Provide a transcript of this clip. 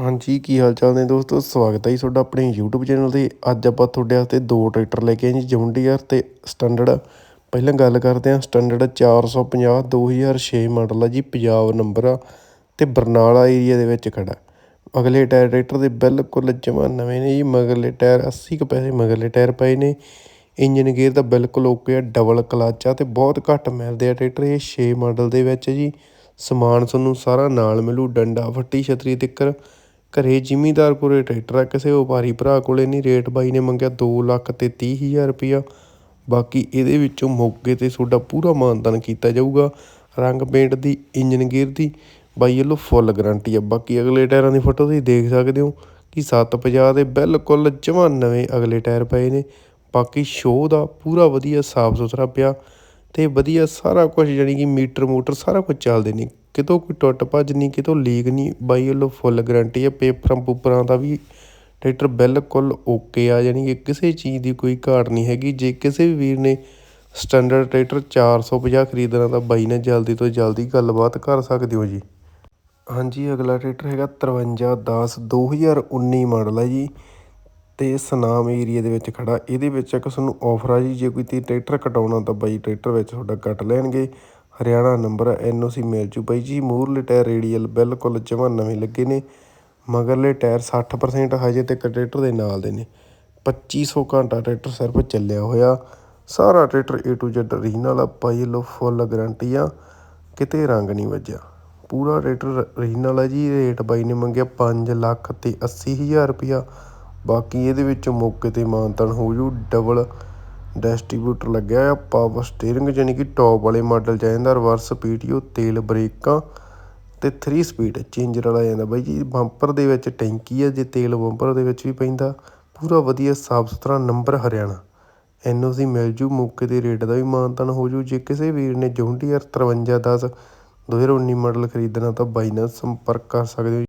ਹਾਂਜੀ, ਕੀ ਹਾਲ ਚਾਲ ਨੇ ਦੋਸਤੋ? ਸਵਾਗਤ ਹੈ ਜੀ ਤੁਹਾਡਾ ਆਪਣੇ YouTube ਚੈਨਲ ਤੇ। ਅੱਜ ਆਪਾਂ ਤੁਹਾਡੇ ਵਾਸਤੇ ਦੋ ਟਰੈਕਟਰ ਲੈ ਕੇ ਆਏ ਜੀ ਜੌਂਡੀਅਰ ਤੇ ਸਟੈਂਡਰਡ ਪਹਿਲਾਂ ਗੱਲ ਕਰਦੇ ਹਾਂ ਸਟੈਂਡਰਡ 450 2006 ਮਾਡਲ ਆ ਜੀ ਪੰਜਾਬ ਨੰਬਰ ਆ ਤੇ ਬਰਨਾਲਾ ਏਰੀਆ ਦੇ ਵਿੱਚ ਖੜਾ। ਅਗਲੇ ਟਾਇਰ ਟਰੈਕਟਰ ਦੇ ਬਿਲਕੁਲ ਜਮਾ ਨਵੇਂ ਨੇ ਜੀ, ਮਗਰਲੇ ਟਾਇਰ 80 ਕੁ ਪੈਸੇ ਮਗਰਲੇ ਟਾਇਰ ਪਏ ਨੇ। ਇੰਜਨ ਗੇਅਰ ਦਾ ਬਿਲਕੁਲ ਓਕੇ ਆ ਡਬਲ ਕਲਚ ਆ ਤੇ ਬਹੁਤ ਘੱਟ ਮਿਲਦੇ ਆ ਟਰੈਕਟਰ ਇਹ 6 ਮਾਡਲ ਦੇ ਵਿੱਚ ਜੀ। ਸਮਾਨ ਤੁਹਾਨੂੰ ਸਾਰਾ ਨਾਲ ਮਿਲੂ, ਡੰਡਾ, ਫੱਟੀ ਛਤਰੀ ਤਿੱਕਰ। ਘਰੇ ਜ਼ਿਮੀਦਾਰ ਕੋਲੇ ਟਰੈਕਟਰ ਆ, ਕਿਸੇ ਵਪਾਰੀ ਭਰਾ ਕੋਲੇ ਨਹੀਂ। ਰੇਟ ਬਾਈ ਨੇ ਮੰਗਿਆ 2 ਲੱਖ ਤੇ 30 ਹਜ਼ਾਰ ਰੁਪਇਆ। ਬਾਕੀ ਇਹਦੇ ਵਿੱਚੋਂ ਮੌਕੇ ਤੇ ਤੁਹਾਡਾ ਪੂਰਾ ਮਾਨਦਾਨ ਕੀਤਾ ਜਾਊਗਾ। ਰੰਗ ਪੇਂਟ ਦੀ, ਇੰਜਨ ਗੇਅਰ ਦੀ, ਬਾਈ ਵੱਲੋਂ ਫੁੱਲ ਗਾਰੰਟੀ ਆ। ਬਾਕੀ ਅਗਲੇ ਟਾਇਰਾਂ ਦੀ ਫੋਟੋ ਤੁਸੀਂ ਦੇਖ ਸਕਦੇ ਹੋ ਕਿ 750 ਦੇ ਬਿਲਕੁਲ ਜਮਾਂ ਨਵੇਂ ਅਗਲੇ ਟਾਇਰ ਪਏ ਨੇ। ਬਾਕੀ ਸ਼ੋਅ ਦਾ ਪੂਰਾ ਵਧੀਆ ਸਾਫ਼ ਸੁਥਰਾ ਪਿਆ। ਅਤੇ ਵਧੀਆ ਸਾਰਾ ਕੁਝ ਜਾਣੀ ਕਿ ਮੀਟਰ ਮੋਟਰ ਸਾਰਾ ਕੁਝ ਚੱਲਦੇ ਨੇ। ਕਿਤੋਂ ਕੋਈ ਟੁੱਟ ਭੱਜ ਨਹੀਂ, ਕਿਤੋਂ ਲੀਕ ਨਹੀਂ। ਬਾਈ ਵੱਲੋਂ ਫੁੱਲ ਗਰੰਟੀ ਆ ਪੇਪਰਾਂ ਪੂਪਰਾਂ ਦਾ ਵੀ ਟਰੈਕਟਰ ਬਿਲਕੁਲ ਓਕੇ ਆ, ਜਾਣੀ ਕਿ ਕਿਸੇ ਚੀਜ਼ ਦੀ ਕੋਈ ਘਾਟ ਨਹੀਂ ਹੈਗੀ। ਜੇ ਕਿਸੇ ਵੀ ਵੀਰ ਨੇ ਸਟੈਂਡਰਡ ਟਰੈਕਟਰ 450 ਖਰੀਦਣਾ ਤਾਂ ਬਾਈ ਨੇ ਜਲਦੀ ਤੋਂ ਜਲਦੀ ਗੱਲਬਾਤ ਕਰ ਸਕਦੇ ਹੋ ਜੀ। ਹਾਂਜੀ, ਅਗਲਾ ਟਰੈਕਟਰ ਹੈਗਾ 5310 2019 ਮਾਡਲ ਹੈ ਜੀ। ਅਤੇ ਸਨਾਮ ਏਰੀਏ ਦੇ ਵਿੱਚ ਖੜ੍ਹਾ ਇਹਦੇ ਵਿੱਚ ਇੱਕ ਤੁਹਾਨੂੰ ਆਫਰ ਆ ਜੀ, ਜੇ ਕੋਈ ਤੁਸੀਂ ਟਰੈਕਟਰ ਕਟਾਉਣਾ ਤਾਂ ਬਾਈ ਟਰੈਕਟਰ ਵਿੱਚ ਤੁਹਾਡਾ ਕੱਟ ਲੈਣਗੇ। ਹਰਿਆਣਾ ਨੰਬਰ ਐਨਓਸੀ ਮਿਲ ਜੂ ਬਾਈ ਜੀ। ਮੂਰਲੇ ਟਾਇਰ ਰੇਡੀਅਲ ਬਿਲਕੁਲ ਜਮਾਂ ਨਵੇਂ ਲੱਗੇ ਨੇ, ਮਗਰਲੇ ਟਾਇਰ 60% ਹਜੇ ਤੱਕ ਟਰੈਕਟਰ ਦੇ ਨਾਲ ਦੇ ਨੇ। 2500 ਘੰਟਾ ਟਰੈਕਟਰ ਸਿਰਫ ਚੱਲਿਆ ਹੋਇਆ। ਸਾਰਾ tractor A to Z regional ਆ ਪਾਈ ਲੋ ਫੁੱਲ ਗਾਰੰਟੀ ਆ, ਕਿਤੇ ਰੰਗ ਨਹੀਂ ਵੱਜਿਆ। ਪੂਰਾ ਟਰੈਕਟਰ ਰੀਜਨਲ ਆ ਜੀ, ਰੇਟ ਬਾਈ ਨੇ ਮੰਗਿਆ 5 ਲੱਖ ਤੇ 80 ਹਜ਼ਾਰ ਰੁਪਇਆ। ਬਾਕੀ ਇਹਦੇ ਵਿੱਚ ਮੌਕੇ ਤੇ ਮਾਨਤਨ ਹੋ ਜੂ ਡਬਲ ਡਿਸਟ੍ਰੀਬਿਊਟਰ ਲੱਗਿਆ ਆ ਪਾਵਰ ਸਟੀਅਰਿੰਗ ਯਾਨੀ ਕਿ ਟੌਪ ਵਾਲੇ ਮਾਡਲ ਚ ਆ ਜਾਂਦਾ ਰਿਵਰਸ ਪੀਟੀਓ ਤੇਲ ਬ੍ਰੇਕਾਂ ਅਤੇ 3 ਸਪੀਡ ਚੇਂਜਰ ਵਾਲਾ ਜਾਂਦਾ ਬਾਈ ਜੀ ਬੰਪਰ ਦੇ ਵਿੱਚ ਟੈਂਕੀ ਆ, ਜੇ ਤੇਲ ਬੰਪਰ ਦੇ ਵਿੱਚ ਵੀ ਪੈਂਦਾ, ਪੂਰਾ ਵਧੀਆ ਸਾਫ਼ ਸੁਥਰਾ ਨੰਬਰ ਹਰਿਆਣਾ। ਐਨਓਸੀ ਮਿਲ ਜੂ, ਮੌਕੇ ਦੇ ਰੇਟ ਦਾ ਵੀ ਮਾਨਤਨ ਹੋ ਜੂ, ਜੇ ਕਿਸੇ ਵੀਰ ਨੇ ਜੌਂਡੀਅਰ 5310 2019 ਮਾਡਲ ਖਰੀਦਣਾ ਤਾਂ ਬਾਈ ਨਾਲ ਸੰਪਰਕ ਕਰ ਸਕਦੇ ਹੋ